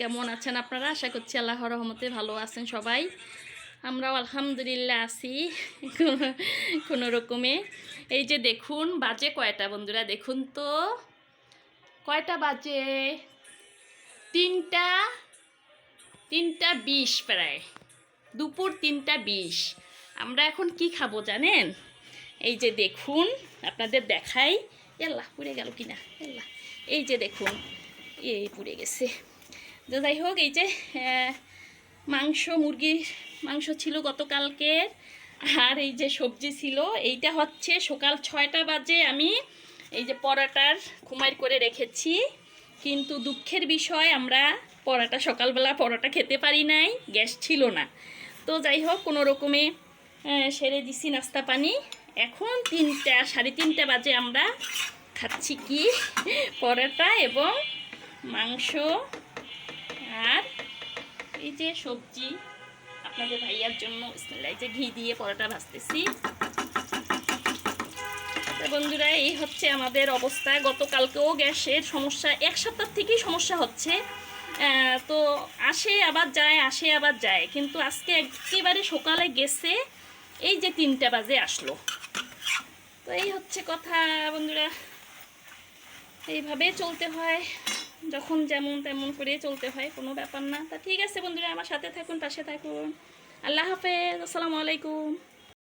কেমন আছেন আপনারা? আশা করছি আল্লাহ রহমতে ভালো আছেন সবাই। আমরাও আলহামদুলিল্লাহ আছি কোনো- রকমে। এই যে দেখুন, বাজে কয়টা বন্ধুরা? দেখুন তো। কয়টা বাজে? তিনটা তিনটা বিশ প্রায়। দুপুর তিনটা বিশ। আমরা এখন কি খাব জানেন? এই যে দেখুন, আপনাদের দেখাই। এল্লা পুড়ে গেল কিনা? এল্লা এই যে দেখুন, এই পুড়ে গেছে। তো যাই হোক, এই যে মাংস, মুরগির মাংস ছিল গতকালকে আর এই যে সবজি ছিল, এইটা হচ্ছে সকাল ছয়টা বাজে আমি এই যে পরাটার কুমার করে রেখেছি। কিন্তু দুঃখের বিষয়, আমরা পরাটা সকালবেলা পরোটা খেতে পারি নাই, গ্যাস ছিল না। তো যাই হোক, কোনো রকমে সেরে দিছি নাস্তা পানি। এখন তিনটা, সাড়ে তিনটা বাজে আমরা খাচ্ছি কি? পরোটা এবং মাংস এই যে সবজি, আপনাদের ভাইয়ার জন্য এই যে ঘি দিয়ে পরোটা ভাজতেছি। তো বন্ধুরা, এই হচ্ছে আমাদের অবস্থা। গতকালকেও গ্যাসের সমস্যা, এক সপ্তাহ থেকেই সমস্যা হচ্ছে। তো আসে আবার যায়, আসে আবার যায়। কিন্তু আজকে একেবারে সকালে গেছে, এই যে তিনটা বাজে আসলো। তো এই হচ্ছে কথা বন্ধুরা। এইভাবে চলতে হয়। যখন যেমন তেমন করে চলতে হয়, কোনো ব্যাপার না। তা ঠিক আছে বন্ধুরা, আমার সাথে থাকুন, পাশে থাকুন। আল্লাহ হাফেজ, আসসালামু আলাইকুম।